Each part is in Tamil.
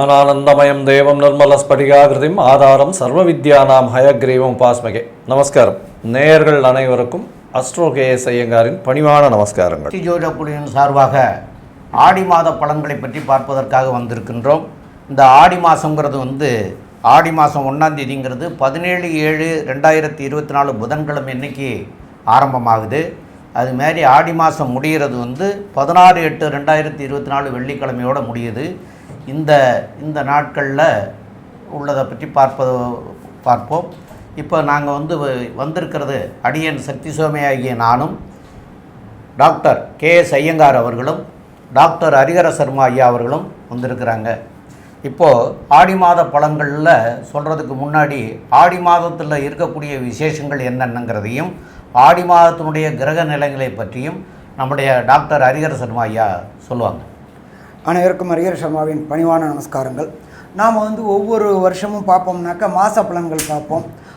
ஞானானந்தமயம் தேவம் நிர்மலஸ்படிகாகிருதிம் ஆதாரம் சர்வ வித்யா நாம் ஹயக்ரீவம் உபாஸ்மகே. நமஸ்காரம். நேயர்கள் அனைவருக்கும் அஸ்ட்ரோ கேஎஸ் ஐயங்காரின் பணிவான நமஸ்காரங்கள். ஜோதிட சார்பாக ஆடி மாத பலன்களை பற்றி பார்ப்பதற்காக வந்திருக்கின்றோம். இந்த ஆடி மாதங்கிறது வந்து ஆடி மாதம் ஒன்றாம் தேதிங்கிறது பதினேழு ஏழு ரெண்டாயிரத்தி இருபத்தி நாலு புதன்கிழமை இன்னைக்கு ஆரம்பமாகுது. அது மாதிரி ஆடி மாதம் முடிகிறது வந்து பதினாறு எட்டு ரெண்டாயிரத்தி இருபத்தி நாலு வெள்ளிக்கிழமையோடு முடியுது. இந்த இந்த நாட்களில் உள்ளதை பற்றி பார்ப்பது பார்ப்போம். இப்போ நாங்கள் வந்து வ- வந்திருக்கிறது அடியன் சக்தி சுவாமி ஆகிய நானும் டாக்டர் கே எஸ் ஐயங்கார் அவர்களும் டாக்டர் ஹரிகர சர்மா ஐயா அவர்களும் வந்திருக்கிறாங்க. இப்போது ஆடி மாத பழங்களில் சொல்கிறதுக்கு முன்னாடி ஆடி மாதத்தில் இருக்கக்கூடிய விசேஷங்கள் என்னென்னங்கிறதையும் ஆடி மாதத்தினுடைய கிரக நிலைகளை பற்றியும் நம்முடைய டாக்டர் ஹரிகர சர்மா ஐயா சொல்லுவாங்க. அனைவருக்கும் அரியர் சர்மாவின் பணிவான நமஸ்காரங்கள். நாம் வந்து ஒவ்வொரு வருஷமும் பார்ப்போம்னாக்கா மாத பலன்கள் பார்ப்போம்.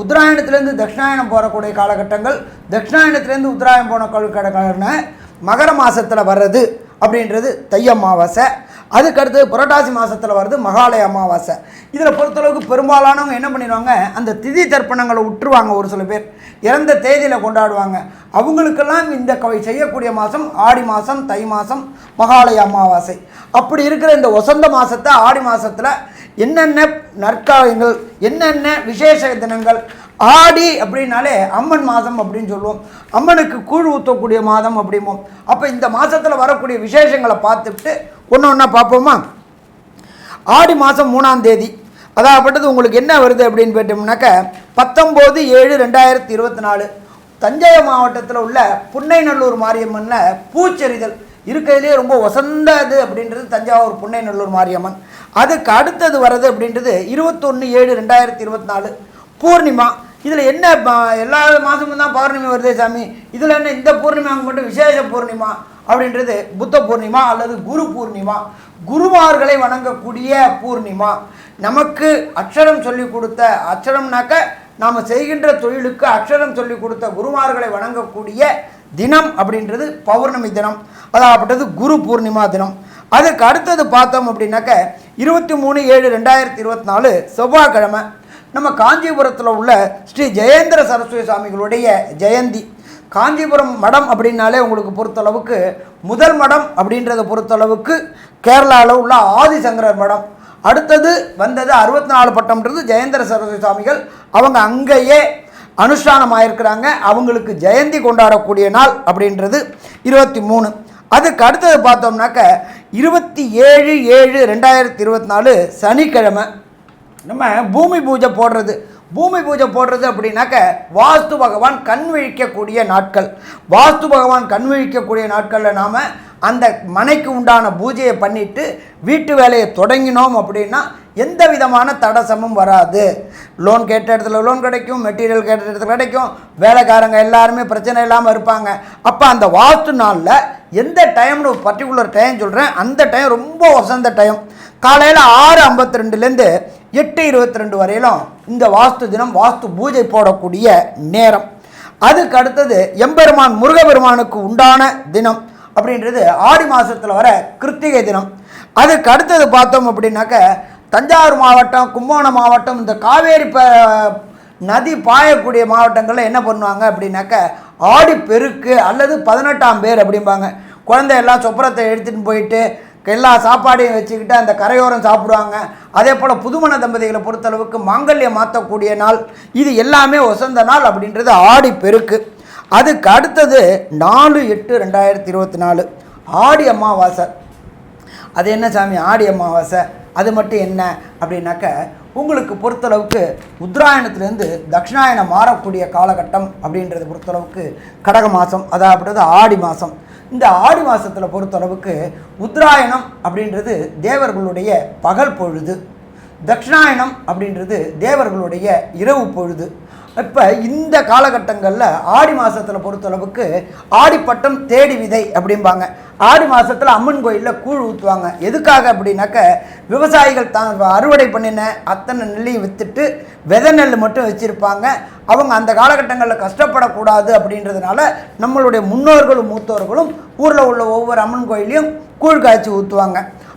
உத்தராயணத்துலேருந்து தட்சிணாயணம் போகக்கூடிய காலகட்டங்கள் தட்சிணாயணத்துலேருந்து உத்தராயணம் போன காலகட்டங்கள்னா மகர மாதத்தில் வர்றது அப்படின்றது தை அமாவாசை. அதுக்கடுத்து புரட்டாசி மாதத்தில் வருது மகாலய அமாவாசை. இதில் பொறுத்தளவுக்கு பெரும்பாலானவங்க என்ன பண்ணிடுவாங்க அந்த திதி தர்ப்பணங்களை விட்டுருவாங்க ஒரு சில பேர். இறந்த தேதியில் கொண்டாடுவாங்க. அவங்களுக்கெல்லாம் இந்த கவை செய்யக்கூடிய மாதம் ஆடி மாதம் தை மாதம் மகாலய அமாவாசை. அப்படி இருக்கிற இந்த வசந்த மாதத்தை ஆடி மாதத்தில் என்னென்ன நற்காலங்கள் என்னென்ன விசேஷ தினங்கள் ஆடி அப்படின்னாலே அம்மன் மாதம் அப்படின்னு சொல்லுவோம். அம்மனுக்கு கூழ் ஊற்றக்கூடிய மாதம் அப்படிம்போம். அப்போ இந்த மாதத்தில் வரக்கூடிய விசேஷங்களை பார்த்துட்டு ஒன்று ஒன்றா பார்ப்போமா? ஆடி மாதம் மூணாம் தேதி. அதாகப்பட்டது உங்களுக்கு என்ன வருது அப்படின்னு போயிட்டோம்னாக்க பத்தொம்போது ஏழு ரெண்டாயிரத்தி இருபத்தி நாலு. தஞ்சை மாவட்டத்தில் உள்ள புன்னைநல்லூர் மாரியம்மனில் பூச்செறிதல் இருக்கிறதுலே ரொம்ப வசந்த இது அப்படின்றது தஞ்சாவூர் புன்னைநல்லூர் மாரியம்மன். அதுக்கு அடுத்தது வர்றது அப்படின்றது இருபத்தொன்று ஏழு ரெண்டாயிரத்தி இருபத்தி நாலு பூர்ணிமா. இதில் என்ன எல்லா மாதமும் தான் பௌர்ணமி வருதே சாமி. இதில் என்ன இந்த பூர்ணிமாவுக்கு மட்டும் விசேஷ பூர்ணிமா அப்படின்றது புத்த பூர்ணிமா அல்லது குரு பூர்ணிமா. குருமார்களை வணங்கக்கூடிய பூர்ணிமா. நமக்கு அக்ஷரம் சொல்லி கொடுத்த அக்ஷரம்னாக்க நாம் செய்கின்ற தொழிலுக்கு அக்ஷரம் சொல்லி கொடுத்த குருமார்களை வணங்கக்கூடிய தினம் அப்படின்றது பௌர்ணமி தினம் அதாகப்பட்டது குரு பூர்ணிமா தினம். அதுக்கு அடுத்தது பார்த்தோம் அப்படின்னாக்க இருபத்தி மூணு ஏழு ரெண்டாயிரத்தி இருபத்தி நாலு செவ்வாய்க்கிழமை. நம்ம காஞ்சிபுரத்தில் உள்ள ஸ்ரீ ஜெயேந்திர சரஸ்வதி சுவாமிகளுடைய ஜெயந்தி. காஞ்சிபுரம் மடம் அப்படின்னாலே உங்களுக்கு பொறுத்தளவுக்கு முதல் மடம் அப்படின்றத பொறுத்தளவுக்கு கேரளாவில் உள்ள ஆதிசங்கரர் மடம். அடுத்தது வந்தது அறுபத்தி நாலு பட்டம்ன்றது ஜெயேந்திர சரஸ்வதி சுவாமிகள். அவங்க அங்கேயே அனுஷ்டானமாயிருக்கிறாங்க. அவங்களுக்கு ஜெயந்தி கொண்டாடக்கூடிய நாள் அப்படின்றது இருபத்தி மூணு. அதுக்கு அடுத்தது பார்த்தோம்னாக்க இருபத்தி ஏழு ஏழு ரெண்டாயிரத்தி இருபத்தி நாலு சனிக்கிழமை நம்ம பூமி பூஜை போடுறது. பூமி பூஜை போடுறது அப்படின்னாக்க வாஸ்து பகவான் கண் விழிக்கக்கூடிய நாட்கள். வாஸ்து பகவான் கண் விழிக்கக்கூடிய நாட்களில் நாம் அந்த மனைக்கு உண்டான பூஜையை பண்ணிவிட்டு வீட்டு வேலையை தொடங்கினோம் அப்படின்னா எந்த விதமான தடசமும் வராது. லோன் கேட்ட இடத்துல லோன் கிடைக்கும் மெட்டீரியல் கேட்ட இடத்துல கிடைக்கும். வேலைக்காரங்க எல்லாருமே பிரச்சனை இல்லாமல் இருப்பாங்க. அப்போ அந்த வாஸ்து நாளில் எந்த டைம்னு ஒரு பர்டிகுலர் டைம் சொல்கிறேன் அந்த டைம் ரொம்ப வசந்த டைம் காலையில் ஆறு ஐம்பத்தி ரெண்டுலேருந்து எட்டு இருபத்தி ரெண்டு வரையிலும் இந்த வாஸ்து தினம் வாஸ்து பூஜை போடக்கூடிய நேரம். அதுக்கு அடுத்தது எம்பெருமான் முருகபெருமானுக்கு உண்டான தினம். அப்படின்றது ஆடி மாதத்தில் வர கிருத்திகை தினம். அதுக்கு அடுத்தது பார்த்தோம் அப்படின்னாக்க தஞ்சாவூர் மாவட்டம் கும்பகோணம் மாவட்டம் இந்த காவேரி ப நதி பாயக்கூடிய மாவட்டங்களில் என்ன பண்ணுவாங்க அப்படின்னாக்க ஆடி பெருக்கு அல்லது பதினெட்டாம் பேர் அப்படிம்பாங்க. குழந்தை எல்லாம் சொப்பரத்தை எடுத்துகிட்டு போயிட்டு எல்லா சாப்பாடையும் வச்சுக்கிட்டு அந்த கரையோரம் சாப்பிடுவாங்க. அதே போல் புதுமண தம்பதிகளை பொறுத்தளவுக்கு மாங்கல்யம் மாற்றக்கூடிய நாள். இது எல்லாமே வசந்த நாள் அப்படின்றது ஆடி பெருக்கு. அதுக்கு அடுத்தது நாலு எட்டு ரெண்டாயிரத்தி இருபத்தி நாலு. ஆடி அமாவாசை. அது என்ன சாமி? ஆடி அமாவாசை. அது மட்டும் என்ன? அப்படின்னாக்க உங்களுக்கு பொறுத்தளவுக்கு உத்தராயணத்துலேருந்து தட்சிணாயணம் மாறக்கூடிய காலகட்டம் அப்படின்றத பொறுத்தளவுக்கு கடக மாதம் அதாவது ஆடி மாதம் இந்த ஆடி மாதத்தில் பொறுத்தளவுக்கு உத்தராயணம் அப்படின்றது தேவர்களுடைய பகல் பொழுது. தட்சிணாயணம் அப்படின்றது தேவர்களுடைய இரவு பொழுது. இப்போ இந்த காலகட்டங்களில் ஆடி மாதத்தில் பொறுத்தளவுக்கு ஆடிப்பட்டம் தேடி விதை அப்படிம்பாங்க. ஆடி மாதத்தில் அம்மன் கோயிலில் கூழ் ஊற்றுவாங்க எதுக்காக அப்படின்னாக்க விவசாயிகள் தான் அறுவடை பண்ணின அத்தனை நெல்லையும் விற்றுட்டு விதை நெல் மட்டும் வச்சுருப்பாங்க. அவங்க அந்த காலகட்டங்களில் கஷ்டப்படக்கூடாது அப்படின்றதுனால நம்மளுடைய முன்னோர்களும் மூத்தோர்களும் ஊரில் உள்ள ஒவ்வொரு அம்மன் கோயிலையும் கூழ் காய்ச்சி ஊற்றுவாங்க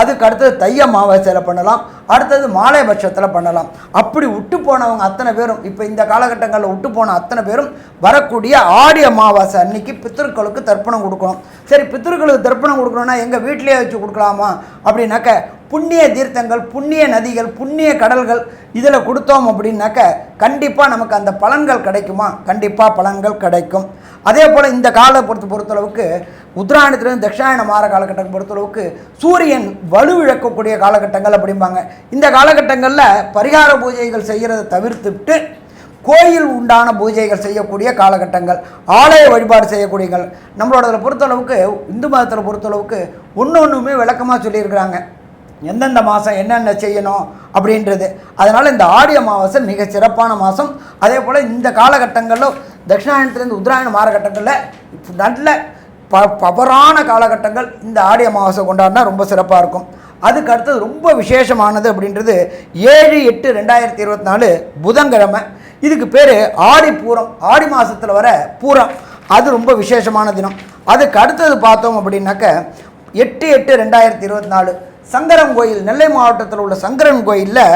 அதுக்கு அடுத்தது தைய அமாவாசையில் பண்ணலாம். அடுத்தது மாலை பட்சத்தில் பண்ணலாம். அப்படி விட்டு போனவங்க அத்தனை பேரும் இப்போ இந்த காலகட்டங்களில் விட்டு போன அத்தனை பேரும் வரக்கூடிய ஆடி அமாவாசை அன்னைக்கு பித்திருக்களுக்கு தர்ப்பணம் கொடுக்கணும். சரி பித்திருக்களுக்கு தர்ப்பணம் கொடுக்கணும்னா எங்கள் வீட்டிலேயே வச்சு கொடுக்கலாமா? அப்படின்னாக்க புண்ணிய தீர்த்தங்கள் புண்ணிய நதிகள் புண்ணிய கடல்கள் இதில் கொடுத்தோம் அப்படின்னாக்க கண்டிப்பாக நமக்கு அந்த பலன்கள் கிடைக்குமா? கண்டிப்பாக பலன்கள் கிடைக்கும். அதே போல் இந்த கால பொறுத்த பொறுத்தளவுக்கு உத்தராயணத்துலேருந்து தட்சிணாயணம் மாற காலகட்டம் பொறுத்தளவுக்கு சூரியன் வலுவிழக்கக்கூடிய காலகட்டங்கள் அப்படிம்பாங்க. இந்த காலகட்டங்களில் பரிகார பூஜைகள் செய்கிறத தவிர்த்துவிட்டு கோயில் உண்டான பூஜைகள் செய்யக்கூடிய காலகட்டங்கள் ஆலய வழிபாடு செய்யக்கூடியங்கள். நம்மளோட பொறுத்தளவுக்கு இந்து மதத்தில் பொறுத்தளவுக்கு ஒன்று ஒன்றுமே விளக்கமாக சொல்லியிருக்கிறாங்க. எந்தெந்த மாதம் என்னென்ன செய்யணும் அப்படின்றது. அதனால் இந்த ஆடி அமாவாசை மிக சிறப்பான மாதம் அதே போல் இந்த காலகட்டங்களில் தட்சிணாயனத்துலேருந்து உத்தராயண மாறகட்டங்களில் நல்ல ப பவரான காலகட்டங்கள் இந்த ஆடி அமாவாசை கொண்டாடினா ரொம்ப சிறப்பாக இருக்கும். அதுக்கு அடுத்தது ரொம்ப விசேஷமானது அப்படின்றது ஏழு எட்டு ரெண்டாயிரத்தி இருபத்தி நாலு புதன்கிழமை. இதுக்கு பேர் ஆடி பூரம் ஆடி மாதத்தில் வர பூரம். அது ரொம்ப விசேஷமான தினம். அதுக்கு அடுத்தது பார்த்தோம் அப்படின்னாக்க எட்டு எட்டு ரெண்டாயிரத்தி இருபத்தி நாலு சங்கரன் கோயில் நெல்லை மாவட்டத்தில் உள்ள சங்கரன் கோயிலில்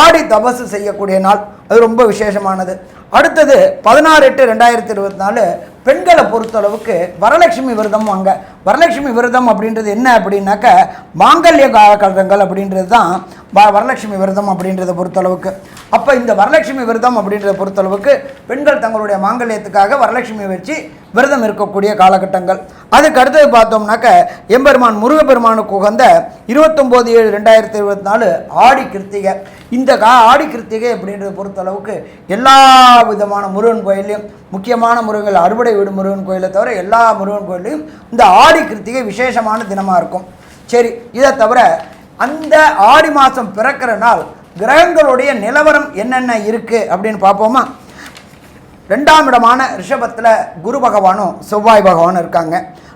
ஆடி தபசு செய்யக்கூடிய நாள். அது ரொம்ப விசேஷமானது. அடுத்தது பதினாறு எட்டு ரெண்டாயிரத்தி இருபத்தி நாலு பெண்களை பொறுத்தளவுக்கு வரலட்சுமி விரதம் அங்கே. வரலட்சுமி விரதம் அப்படின்றது என்ன அப்படின்னாக்க மாங்கல்ய காலகட்டங்கள் அப்படின்றது தான் வரலட்சுமி விரதம் அப்படின்றத பொறுத்தளவுக்கு. அப்போ இந்த வரலட்சுமி விரதம் அப்படின்றத பொறுத்தளவுக்கு பெண்கள் தங்களுடைய மாங்கல்யத்துக்காக வரலட்சுமி வச்சு விரதம் இருக்கக்கூடிய காலகட்டங்கள். அதுக்கு அடுத்தது பார்த்தோம்னாக்க எம்பெருமான் முருகப்பெருமானுக்கு உகந்த இருபத்தொம்போது ஏழு ரெண்டாயிரத்தி இருபத்தி நாலு ஆடி கிருத்திகை. இந்த கா ஆடி கிருத்திகை அப்படின்றத பொறுத்தளவுக்கு எல்லா விதமான முருகன் கோயிலையும் முக்கியமான முருகன் அறுவடை வீடு முருகன் கோயிலை தவிர எல்லா முருகன் கோயிலையும் இந்த ஆடி கிருத்திகை விசேஷமான தினமாக இருக்கும். சரி இதை தவிர அந்த ஆடி மாதம் பிறக்கிற நாள் கிரகங்களுடைய நிலவரம் என்னென்ன இருக்குது அப்படின்னு பார்ப்போமா? ரெண்டாம் இடமான ரிஷபத்தில் குரு பகவானும் செவ்வாய் பகவானும் இருக்காங்க.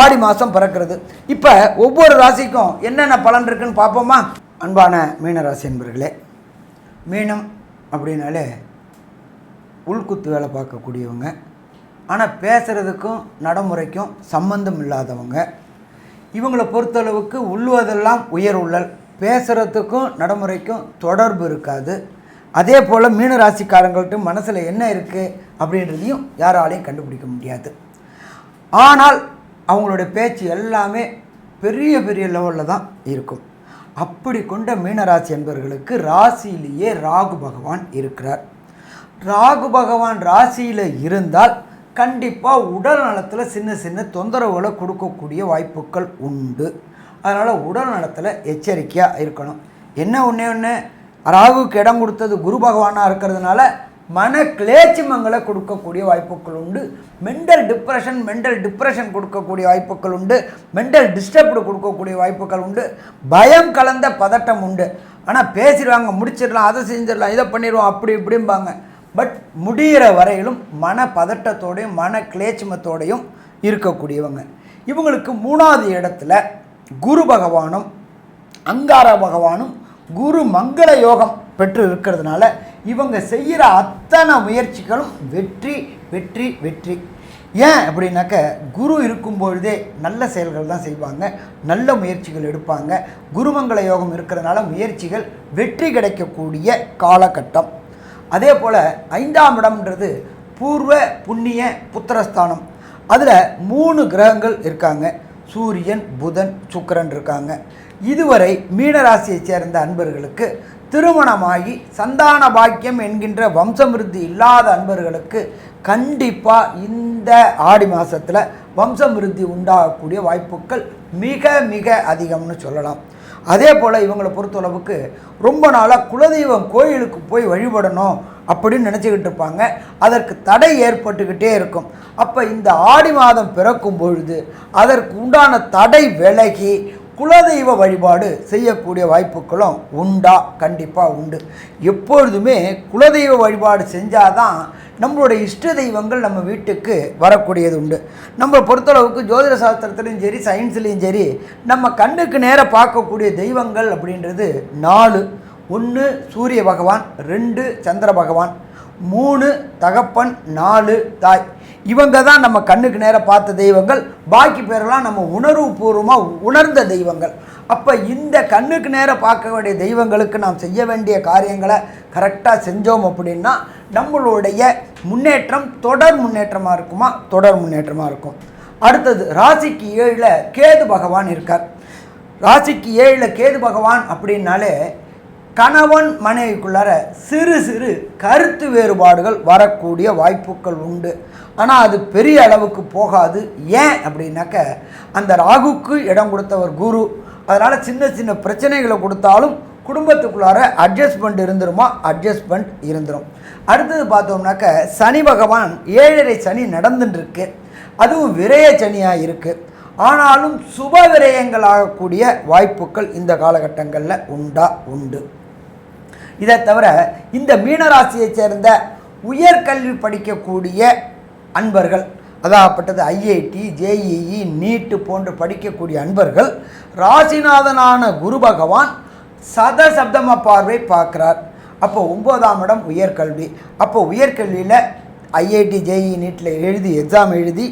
ஆடி மாதம் பிறக்கிறது. இப்போ ஒவ்வொரு ராசிக்கும் என்னென்ன பலன் இருக்குன்னு பார்ப்போமா? அன்பான மீனராசி என்பர்களே மீனம் அப்படின்னாலே உள்குத்து வேலை பார்க்கக்கூடியவங்க. ஆனால் பேசுகிறதுக்கும் நடைமுறைக்கும் சம்பந்தம் இல்லாதவங்க. இவங்களை பொறுத்தளவுக்கு உள்ளுவதெல்லாம் உயர் உள்ளல். பேசுகிறதுக்கும் நடைமுறைக்கும் தொடர்பு இருக்காது. அதே போல் மீனராசிக்காரங்கள்ட்ட மனசில் என்ன இருக்குது அப்படின்றதையும் யாராலையும் கண்டுபிடிக்க முடியாது. ஆனால் அவங்களுடைய பேச்சு எல்லாமே பெரிய பெரிய லெவலில் தான் இருக்கும். அப்படி கொண்ட மீனராசி என்பவர்களுக்கு ராசியிலேயே ராகு பகவான் இருக்கிறார். ராகு பகவான் ராசியில் இருந்தால் கண்டிப்பாக உடல் நலத்தில் சின்ன சின்ன தொந்தரவுகளை கொடுக்கக்கூடிய வாய்ப்புகள் உண்டு. அதனால் உடல் நலத்தில் எச்சரிக்கையாக இருக்கணும். என்ன ஒன்றே ஒன்று ராகுக்கு இடம் கொடுத்தது குரு பகவானாக இருக்கிறதுனால மன கிளேச்சிமங்களை கொடுக்கக்கூடிய வாய்ப்புகள் உண்டு. மென்டல் டிப்ரெஷன் மென்டல் டிப்ரெஷன் கொடுக்கக்கூடிய வாய்ப்புகள் உண்டு. மென்டல் டிஸ்டர்ப்டு கொடுக்கக்கூடிய வாய்ப்புகள் உண்டு. பயம் கலந்த பதட்டம் உண்டு. ஆனால் பேசிடுவாங்க முடிச்சிடலாம் அதை செஞ்சிடலாம் இதை பண்ணிடுவோம் அப்படி இப்படிம்பாங்க. பட் முடிகிற வரையிலும் மன பதட்டத்தோடையும் மன கிளேச்சிமத்தோடையும் இருக்கக்கூடியவங்க. இவங்களுக்கு மூணாவது இடத்துல குரு பகவானும் அங்கார பகவானும் குரு மங்கள யோகம் பெற்று இருக்கிறதுனால இவங்க செய்கிற அத்தனை முயற்சிகளும் வெற்றி வெற்றி வெற்றி. ஏன் அப்படின்னாக்க குரு இருக்கும் பொழுதே நல்ல செயல்கள் தான் செய்வாங்க நல்ல முயற்சிகள் எடுப்பாங்க. குருமங்கள யோகம் இருக்கிறதுனால முயற்சிகள் வெற்றி கிடைக்கக்கூடிய காலகட்டம். அதே போல் ஐந்தாம் இடம்ன்றது பூர்வ புண்ணிய புத்திரஸ்தானம். அதில் மூணு கிரகங்கள் இருக்காங்க. சூரியன் புதன் சுக்கிரன் இருக்காங்க. இதுவரை மீனராசியைச் சேர்ந்த அன்பர்களுக்கு திருமணமாகி சந்தான பாக்கியம் என்கின்ற வம்சமிருத்தி இல்லாத அன்பர்களுக்கு கண்டிப்பாக இந்த ஆடி மாதத்தில் வம்சமிருத்தி உண்டாகக்கூடிய வாய்ப்புகள் மிக மிக அதிகம்னு சொல்லலாம். அதே போல் இவங்களை பொறுத்தளவுக்கு ரொம்ப நாளாக குலதெய்வம் கோயிலுக்கு போய் வழிபடணும் அப்படின்னு நினச்சிக்கிட்டு இருப்பாங்க. அதற்கு தடை ஏற்பட்டுக்கிட்டே இருக்கும். அப்போ இந்த ஆடி மாதம் பிறக்கும் பொழுது அதற்கு உண்டான தடை விலகி குலதெய்வ வழிபாடு செய்யக்கூடிய வாய்ப்புகளும் உண்டா? கண்டிப்பாக உண்டு. எப்பொழுதுமே குலதெய்வ வழிபாடு செஞ்சாதான் நம்மளுடைய இஷ்ட தெய்வங்கள் நம்ம வீட்டுக்கு வரக்கூடியது உண்டு. நம்ம பொறுத்தளவுக்கு ஜோதிட சாஸ்திரத்துலையும் சரி சயின்ஸ்லேயும் சரி நம்ம கண்ணுக்கு நேராக பார்க்கக்கூடிய தெய்வங்கள் அப்படின்றது நாலு. ஒன்று சூரிய பகவான் ரெண்டு சந்திர பகவான் மூணு தகப்பன் நாலு தாய். இவங்க தான் நம்ம கண்ணுக்கு நேராக பார்த்த தெய்வங்கள் பாக்கி பேரெல்லாம் நம்ம உணர்வு பூர்வமாக உணர்ந்த தெய்வங்கள். அப்போ இந்த கண்ணுக்கு நேராக பார்க்க வேண்டிய தெய்வங்களுக்கு நாம் செய்ய வேண்டிய காரியங்களை கரெக்டாக செஞ்சோம் அப்படின்னா நம்மளுடைய முன்னேற்றம் தொடர் முன்னேற்றமாக இருக்குமா? தொடர் முன்னேற்றமாக இருக்கும். அடுத்தது ராசிக்கு ஏழில் கேது பகவான் இருக்கார். ராசிக்கு ஏழில் கேது பகவான் அப்படின்னாலே கணவன் மனைவிக்குள்ளார சிறு சிறு கருத்து வேறுபாடுகள் வரக்கூடிய வாய்ப்புகள் உண்டு. ஆனால் அது பெரிய அளவுக்கு போகாது. ஏன் அப்படின்னாக்க அந்த ராகுக்கு இடம் கொடுத்தவர் குரு. அதனால் சின்ன சின்ன பிரச்சனைகளை கொடுத்தாலும் குடும்பத்துக்குள்ளார அட்ஜஸ்ட்மெண்ட் இருந்துருமா? அட்ஜஸ்ட்மெண்ட் இருந்துரும். அடுத்தது பார்த்தோம்னாக்க சனி பகவான் ஏழரை சனி நடந்துட்டுருக்கு அதுவும் விரய சனியாக இருக்குது ஆனாலும் சுப விரயங்கள் ஆகக்கூடிய வாய்ப்புகள் இந்த காலகட்டங்களில் உண்டா? உண்டு. இதை தவிர இந்த மீனராசியைச் சேர்ந்த உயர்கல்வி படிக்கக்கூடிய அன்பர்கள் அதாகப்பட்டது ஐஐடி ஜேஇஇ நீட்டு போன்று படிக்கக்கூடிய அன்பர்கள் ராசிநாதனான குரு பகவான் சதசப்தம பார்வை பார்க்குறார். அப்போ ஒம்போதாம் இடம் உயர்கல்வி. அப்போ உயர்கல்வியில் ஐஐடி ஜேஇ நீட்டில் எழுதி எக்ஸாம் எழுதி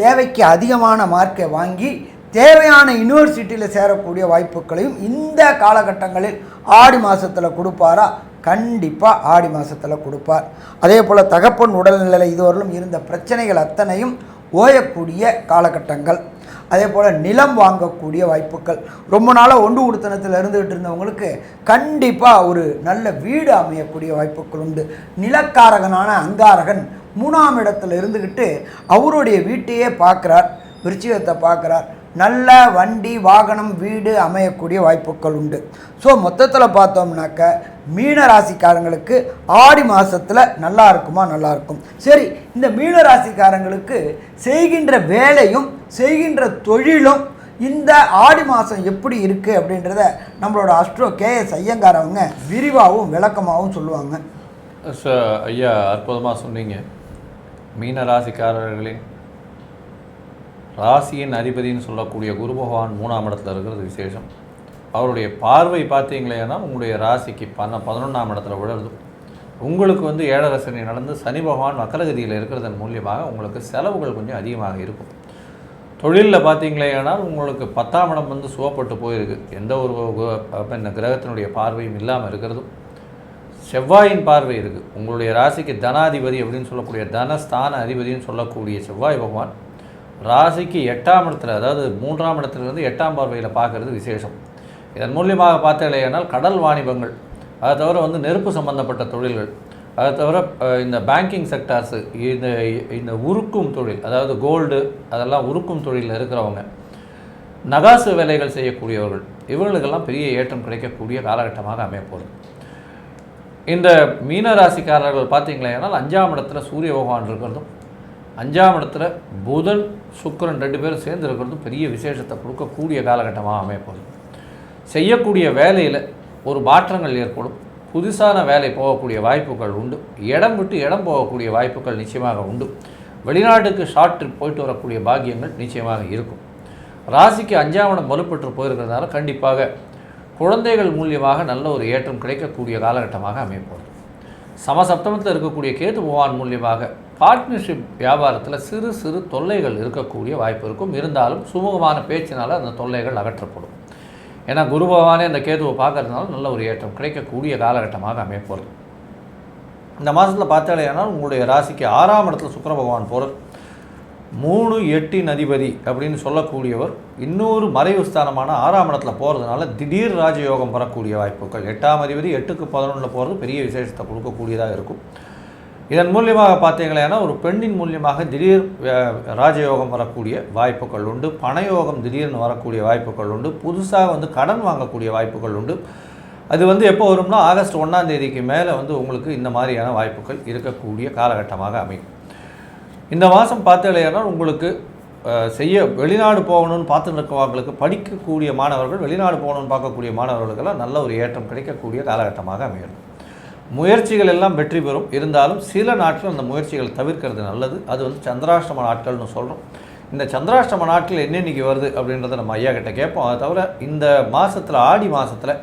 தேவைக்கு அதிகமான மார்க்கை வாங்கி தேவையான யூனிவர்சிட்டியில் சேரக்கூடிய வாய்ப்புகளையும் இந்த காலகட்டங்களில் ஆடி மாதத்தில் கொடுப்பாரா? கண்டிப்பாக ஆடி மாதத்தில் கொடுப்பார். அதே போல் தகப்பன் உடல்நிலை இதுவரையிலும் இருந்த பிரச்சனைகள் அத்தனையும் ஓயக்கூடிய காலகட்டங்கள். அதே போல் நிலம் வாங்கக்கூடிய வாய்ப்புகள். ரொம்ப நாளாக ஒன்று உடுத்தனத்தில் இருந்துகிட்டு இருந்தவங்களுக்கு கண்டிப்பாக ஒரு நல்ல வீடு அமையக்கூடிய வாய்ப்புகள் உண்டு. நிலக்காரகனான அங்காரகன் மூணாம் இடத்துல இருந்துக்கிட்டு அவருடைய வீட்டையே பார்க்குறார் விருச்சிகத்தை பார்க்குறார் நல்ல வண்டி வாகனம் வீடு அமையக்கூடிய வாய்ப்புகள் உண்டு. ஸோ மொத்தத்தில் பார்த்தோம்னாக்க மீன ராசிக்காரங்களுக்கு ஆடி மாதத்தில் நல்லா இருக்குமா நல்லா இருக்கும். சரி இந்த மீன ராசிக்காரங்களுக்கு செய்கின்ற வேலையும் செய்கின்ற தொழிலும் இந்த ஆடி மாதம் எப்படி இருக்குது அப்படின்றத நம்மளோட அஸ்ட்ரோ கேஎஸ் ஐயங்கார் அவங்க விரிவாகவும் விளக்கமாகவும் சொல்லுவாங்க. ச ஐயா அற்புதமாக சொன்னீங்க. மீன ராசிக்காரர்களின் ராசியின் அதிபதின்னு சொல்லக்கூடிய குரு பகவான் மூணாம் இடத்துல இருக்கிறது விசேஷம். அவருடைய பார்வை பார்த்தீங்களேன்னா உங்களுடைய ராசிக்கு பன்ன பதினொன்றாம் இடத்துல விழருது உங்களுக்கு வந்து ஏழரை சனி நடந்து சனி பகவான் வக்கரகதியில் இருக்கிறதன் மூலியமாக உங்களுக்கு செலவுகள் கொஞ்சம் அதிகமாக இருக்கும். தொழிலில் பார்த்தீங்களேனால் உங்களுக்கு பத்தாம் இடம் வந்து சுவப்பட்டு போயிருக்கு. எந்த ஒரு கிரகத்தினுடைய பார்வையும் இல்லாமல் இருக்கிறதும் செவ்வாயின் பார்வை இருக்குது உங்களுடைய ராசிக்கு தனாதிபதி அப்படின்னு சொல்லக்கூடிய தனஸ்தான அதிபதின்னு சொல்லக்கூடிய செவ்வாய் பகவான் ராசிக்கு எட்டாம் இடத்துல அதாவது மூன்றாம் இடத்துல இருந்து எட்டாம் பார்வையில் பார்க்கறது விசேஷம். இதன் மூலியமாக பார்த்தீங்களேனால் கடல் வாணிபங்கள் அதை தவிர வந்து நெருப்பு சம்பந்தப்பட்ட தொழில்கள் அதை தவிர இந்த பேங்கிங் செக்டார்ஸு இந்த இந்த உருக்கும் தொழில் அதாவது கோல்டு அதெல்லாம் உருக்கும் தொழிலில் இருக்கிறவங்க நகாசு வேலைகள் செய்யக்கூடியவர்கள் இவர்களுக்கெல்லாம் பெரிய ஏற்றம் கிடைக்கக்கூடிய காலகட்டமாக அமையப்போகுது. இந்த மீன ராசிக்காரர்கள் பார்த்தீங்களேனால் அஞ்சாம் இடத்துல சூரிய பகவான் இருக்கிறதும் அஞ்சாம் இடத்துல புதன் சுக்கிரன் ரெண்டு பேரும் சேர்ந்து இருக்கிறதும் பெரிய விசேஷத்தை கொடுக்கக்கூடிய காலகட்டமாக அமையப்போகுது. செய்யக்கூடிய வேலையில் ஒரு மாற்றங்கள் ஏற்படும். புதுசான வேலை போகக்கூடிய வாய்ப்புகள் உண்டு. இடம் விட்டு இடம் போகக்கூடிய வாய்ப்புகள் நிச்சயமாக உண்டு. வெளிநாட்டுக்கு ஷார்ட் ட்ரிப் போயிட்டு வரக்கூடிய பாக்கியங்கள் நிச்சயமாக இருக்கும். ராசிக்கு அஞ்சாவணம் வலுப்பெற்று போயிருக்கிறதுனால கண்டிப்பாக குழந்தைகள் மூலியமாக நல்ல ஒரு ஏற்றம் கிடைக்கக்கூடிய காலகட்டமாக அமையப்போகுது. சமசப்தமத்தில் இருக்கக்கூடிய கேது பகவான் மூலியமாக பார்ட்னர்ஷிப் வியாபாரத்தில் சிறு சிறு தொல்லைகள் இருக்கக்கூடிய வாய்ப்பு இருக்கும். இருந்தாலும் சுமூகமான பேச்சினால் அந்த தொல்லைகள் அகற்றப்படும். ஏன்னா குரு பகவானே அந்த கேதுவை பார்க்கறதுனால நல்ல ஒரு ஏற்றம் கிடைக்கக்கூடிய காலகட்டமாக அமையப்போகிறது இந்த மாதத்தில் பார்த்தாலேனால் உங்களுடைய ராசிக்கு ஆறாம் இடத்துல சுக்கர பகவான் போகிறார் மூணு எட்டின் அதிபதி அப்படின்னு சொல்லக்கூடியவர் இன்னொரு மறைவு ஸ்தானமான ஆறாம் இடத்துல போகிறதுனால திடீர் ராஜயோகம் வரக்கூடிய வாய்ப்புகள். எட்டாம் அதிபதி எட்டுக்கு பதினொன்றில் போகிறது பெரிய விசேஷத்தை கொடுக்கக்கூடியதாக இருக்கும். இதன் மூலியமாக பார்த்தீங்களேன்னா ஒரு பெண்ணின் மூலியமாக திடீர் ராஜயோகம் வரக்கூடிய வாய்ப்புகள் உண்டு பணயோகம் திடீர்னு வரக்கூடிய வாய்ப்புகள் உண்டு புதுசாக வந்து கடன் வாங்கக்கூடிய வாய்ப்புகள் உண்டு. அது வந்து எப்போ வரும்னா ஆகஸ்ட் ஒன்றாம் தேதிக்கு மேலே வந்து உங்களுக்கு இந்த மாதிரியான வாய்ப்புகள் இருக்கக்கூடிய காலகட்டமாக அமையும். இந்த மாதம் பார்த்தீங்கன்னா உங்களுக்கு செய்ய வெளிநாடு போகணும்னு பார்த்துட்டு இருக்கவங்களுக்கு படிக்கக்கூடிய மாணவர்கள் வெளிநாடு போகணும்னு பார்க்கக்கூடிய மாணவர்களுக்கெல்லாம் நல்ல ஒரு ஏற்றம் கிடைக்கக்கூடிய காலகட்டமாக அமையும் முயற்சிகள் எல்லாம் வெற்றி பெறும். இருந்தாலும் சில நாட்கள் அந்த முயற்சிகள் தவிர்க்கிறது நல்லது. அது வந்து சந்திராஷ்டம நாட்கள்னு சொல்கிறோம் இந்த சந்திராஷ்டம நாட்கள் என்னென்னைக்கு வருது அப்படின்றத நம்ம ஐயா கிட்டே கேட்போம். அதை தவிர இந்த மாதத்தில் ஆடி மாதத்தில்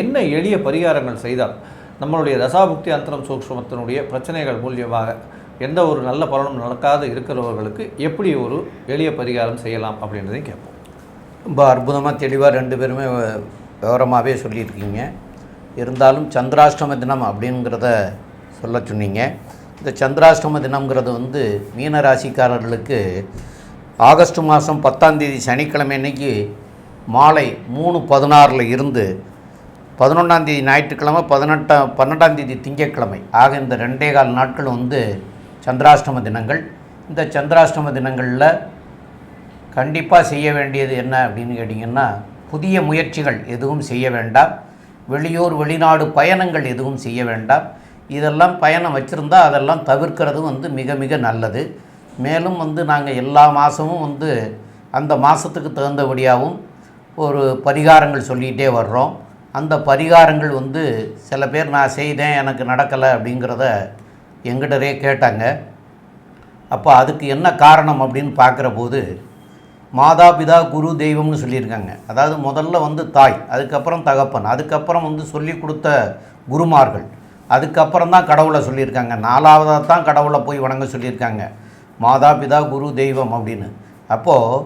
என்ன எளிய பரிகாரங்கள் செய்தால் நம்மளுடைய தசாபுக்தி அந்தரம் சூக்ஷ்மத்தினுடைய பிரச்சனைகள் மூலியமாக எந்த ஒரு நல்ல பலனும் நடக்காது இருக்கிறவர்களுக்கு எப்படி ஒரு எளிய பரிகாரம் செய்யலாம் அப்படின்றதையும் கேட்போம். ரொம்ப அற்புதமாக தெளிவாக ரெண்டு பேருமே விவரமாகவே சொல்லியிருக்கீங்க. இருந்தாலும் சந்திராஷ்டம தினம் அப்படிங்கிறத சொல்ல சொன்னீங்க. இந்த சந்திராஷ்டம தினம்ங்கிறது வந்து மீன ராசிக்காரர்களுக்கு ஆகஸ்ட் மாதம் பத்தாந்தேதி சனிக்கிழமை அன்னைக்கு மாலை மூணு பதினாறில் இருந்து பதினொன்றாந்தேதி ஞாயிற்றுக்கிழமை பதினெட்டாம் பன்னெண்டாந்தேதி திங்கட்கிழமை ஆக இந்த ரெண்டே கால் நாட்கள் வந்து சந்திராஷ்டம தினங்கள். இந்த சந்திராஷ்டம தினங்களில் கண்டிப்பாக செய்ய வேண்டியது என்ன அப்படின்னு கேட்டிங்கன்னா புதிய முயற்சிகள் எதுவும் செய்ய வேண்டாம். வெளியூர் வெளிநாடு பயணங்கள் எதுவும் செய்ய வேண்டாம். இதெல்லாம் பயணம் வச்சுருந்தா அதெல்லாம் தவிர்க்கிறது வந்து மிக மிக நல்லது. மேலும் வந்து நாங்கள் எல்லா மாதமும் வந்து அந்த மாதத்துக்கு தகுந்தபடியாகவும் ஒரு பரிகாரங்கள் சொல்லிகிட்டே வர்றோம். அந்த பரிகாரங்கள் வந்து சில பேர் நான் செய்தேன் எனக்கு நடக்கலை அப்படிங்கிறத எங்கிட்டரே கேட்டாங்க. அப்போ அதுக்கு என்ன காரணம் அப்படின்னு பார்க்குற போது மாதா பிதா குரு தெய்வம்னு சொல்லியிருக்காங்க. அதாவது முதல்ல வந்து தாய் அதுக்கப்புறம் தகப்பன் அதுக்கப்புறம் வந்து சொல்லி கொடுத்த குருமார்கள் அதுக்கப்புறம் தான் கடவுளை சொல்லியிருக்காங்க. நாலாவதாக தான் கடவுளை போய் வணங்க சொல்லியிருக்காங்க. மாதா பிதா குரு தெய்வம் அப்படின்னு. அப்போது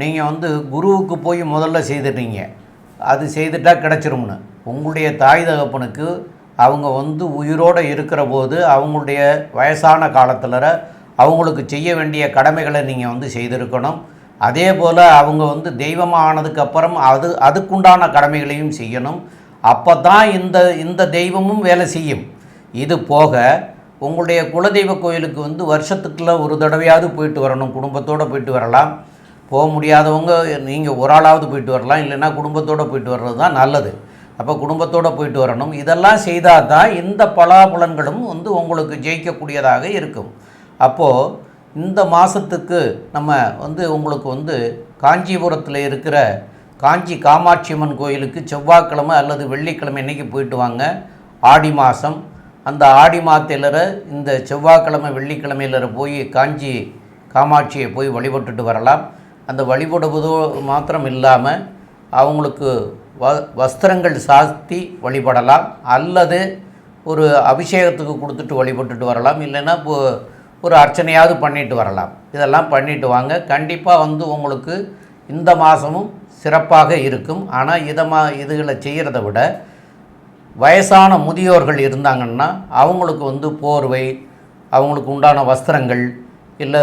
நீங்கள் வந்து குருவுக்கு போய் முதல்ல செய்துடுறீங்க அது செய்துட்டா கிடச்சிரும்னு. உங்களுடைய தாய் தகப்பனுக்கு அவங்க வந்து உயிரோடு இருக்கிற போது அவங்களுடைய வயசான காலத்தில் அவங்களுக்கு செய்ய வேண்டிய கடமைகளை நீங்கள் வந்து செய்திருக்கணும். அதே போல் அவங்க வந்து தெய்வமாக ஆனதுக்கப்புறம் அது அதுக்குண்டான கடமைகளையும் செய்யணும். அப்போ தான் இந்த இந்த தெய்வமும் வேலை செய்யும். இது போக உங்களுடைய குலதெய்வ கோயிலுக்கு வந்து வருஷத்துக்குள்ள ஒரு தடவையாவது போயிட்டு வரணும். குடும்பத்தோடு போயிட்டு வரலாம். போக முடியாதவங்க நீங்கள் ஒரு ஆளாவது போயிட்டு வரலாம். இல்லைன்னா குடும்பத்தோடு போயிட்டு வர்றது தான் நல்லது. அப்போ குடும்பத்தோடு போயிட்டு வரணும். இதெல்லாம் செய்தால் தான் இந்த பலாபலன்களும் வந்து உங்களுக்கு ஜெயிக்கக்கூடியதாக இருக்கும். அப்போது இந்த மாதத்துக்கு நம்ம வந்து உங்களுக்கு வந்து காஞ்சிபுரத்தில் இருக்கிற காஞ்சி காமாட்சி அம்மன் கோயிலுக்கு செவ்வாய்க்கிழமை அல்லது வெள்ளிக்கிழமை இன்றைக்கி போயிட்டு வாங்க? ஆடி மாதம் அந்த ஆடி மாதத்திலர இந்த செவ்வாய்க்கிழமை வெள்ளிக்கிழமையிலர போய் காஞ்சி காமாட்சியை போய் வழிபட்டுட்டு வரலாம். அந்த வழிபடுவதோ மாத்திரம் இல்லாமல் அவங்களுக்கு வ வஸ்திரங்கள் சாத்தி வழிபடலாம். அல்லது ஒரு அபிஷேகத்துக்கு கொடுத்துட்டு வழிபட்டுட்டு வரலாம். இல்லைன்னா இப்போ ஒரு அர்ச்சனையாவது பண்ணிட்டு வரலாம். இதெல்லாம் பண்ணிட்டு வாங்க. கண்டிப்பாக வந்து உங்களுக்கு இந்த மாதமும் சிறப்பாக இருக்கும். ஆனால் இதை மா இதுகளை செய்கிறத விட வயசான முதியோர்கள் இருந்தாங்கன்னா அவங்களுக்கு வந்து போர்வை அவங்களுக்கு உண்டான வஸ்திரங்கள் இல்லை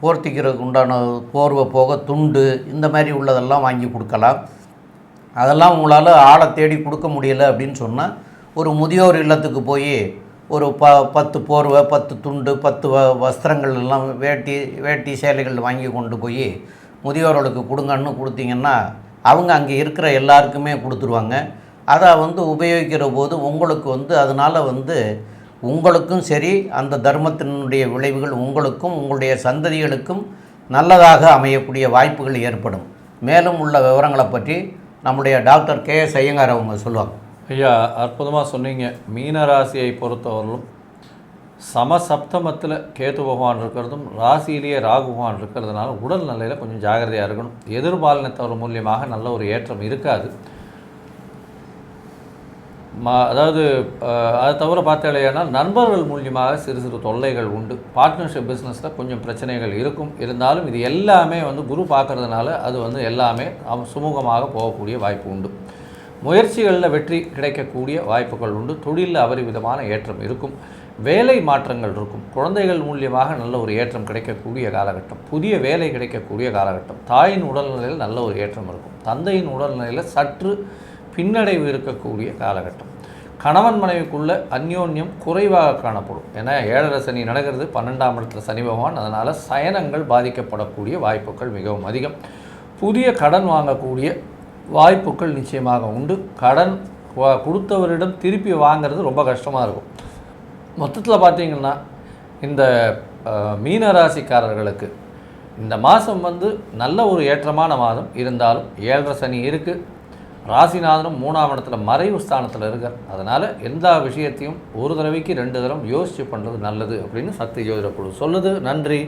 போர்த்திக்கிறதுக்கு உண்டான போர்வை போக துண்டு இந்த மாதிரி உள்ளதெல்லாம் வாங்கி கொடுக்கலாம். அதெல்லாம் உங்களால் ஆளை தேடி கொடுக்க முடியல அப்படின்னு சொன்னால் ஒரு முதியோர் இல்லத்துக்கு போய் ஒரு ப பத்து போர்வை பத்து துண்டு பத்து வ வஸ்திரங்கள் எல்லாம் வேட்டி வேட்டி சேலைகள் வாங்கி கொண்டு போய் முதியோர்களுக்கு கொடுங்கன்னு கொடுத்தீங்கன்னா அவங்க அங்கே இருக்கிற எல்லாருக்குமே கொடுத்துருவாங்க. அதை வந்து உபயோகிக்கிற போது உங்களுக்கு வந்து அதனால் வந்து உங்களுக்கும் சரி அந்த தர்மத்தினுடைய விளைவுகள் உங்களுக்கும் உங்களுடைய சந்ததிகளுக்கும் நல்லதாக அமையக்கூடிய வாய்ப்புகள் ஏற்படும். மேலும் உள்ள விவரங்களை பற்றி நம்முடைய டாக்டர் கே எஸ் ஐயங்கார் அவங்க சொல்லுவாங்க. ஐயா அற்புதமாக சொன்னீங்க. மீன ராசியை பொறுத்தவரையிலும் சமசப்தமத்தில் கேத்து பகவான் இருக்கிறதும் ராசியிலேயே ராகு பகவான் இருக்கிறதுனால உடல் நிலையில் கொஞ்சம் ஜாகிரதையாக இருக்கணும். எதிர்பாலினத்தவர் மூலியமாக நல்ல ஒரு ஏற்றம் இருக்காது. ம அதாவது அதை தவிர பார்த்தாலேனா நண்பர்கள் மூலியமாக சிறு சிறு தொல்லைகள் உண்டு. பார்ட்னர்ஷிப் பிஸ்னஸில் கொஞ்சம் பிரச்சனைகள் இருக்கும். இருந்தாலும் இது எல்லாமே வந்து குரு பார்க்குறதுனால அது வந்து எல்லாமே சுமூகமாக போகக்கூடிய வாய்ப்பு உண்டு. முயற்சிகளில் வெற்றி கிடைக்கக்கூடிய வாய்ப்புகள் உண்டு. தொழிலில் அபரிவிதமான ஏற்றம் இருக்கும். வேலை மாற்றங்கள் இருக்கும். குழந்தைகள் மூலியமாக நல்ல ஒரு ஏற்றம் கிடைக்கக்கூடிய காலகட்டம். புதிய வேலை கிடைக்கக்கூடிய காலகட்டம். தாயின் உடல்நிலையில் நல்ல ஒரு ஏற்றம் இருக்கும். தந்தையின் உடல்நிலையில் சற்று பின்னடைவு இருக்கக்கூடிய காலகட்டம். கணவன் மனைவிக்குள்ள அந்யோன்யம் குறைவாக காணப்படும். ஏன்னா ஏழரை சனி நடக்கிறது பன்னெண்டாம் இடத்துல சனி பகவான். அதனால் சயனங்கள் பாதிக்கப்படக்கூடிய வாய்ப்புகள் மிகவும் அதிகம். புதிய கடன் வாங்கக்கூடிய வாய்ப்புகள் நிச்சயமாக உண்டு. கடன் கொடுத்தவரிடம் திருப்பி வாங்குறது ரொம்ப கஷ்டமாக இருக்கும். மொத்தத்தில் பார்த்தீங்கன்னா இந்த மீன ராசிக்காரர்களுக்கு இந்த மாதம் வந்து நல்ல ஒரு ஏற்றமான மாதம். இருந்தாலும் ஏழரை சனி இருக்குது ராசிநாதனும் மூணாம் இடத்துல மறைவு ஸ்தானத்தில் இருக்கார். அதனால் எல்லா விஷயத்தையும் ஒரு தடவைக்கு ரெண்டு தடவை யோசித்து பண்ணுறது நல்லது அப்படின்னு சக்தி ஜோதிட குழு சொல்லுது. நன்றி.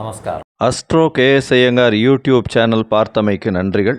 நமஸ்காரம். Astro KS Iyengar YouTube channel பார்த்தமைக்கு நன்றிகள்.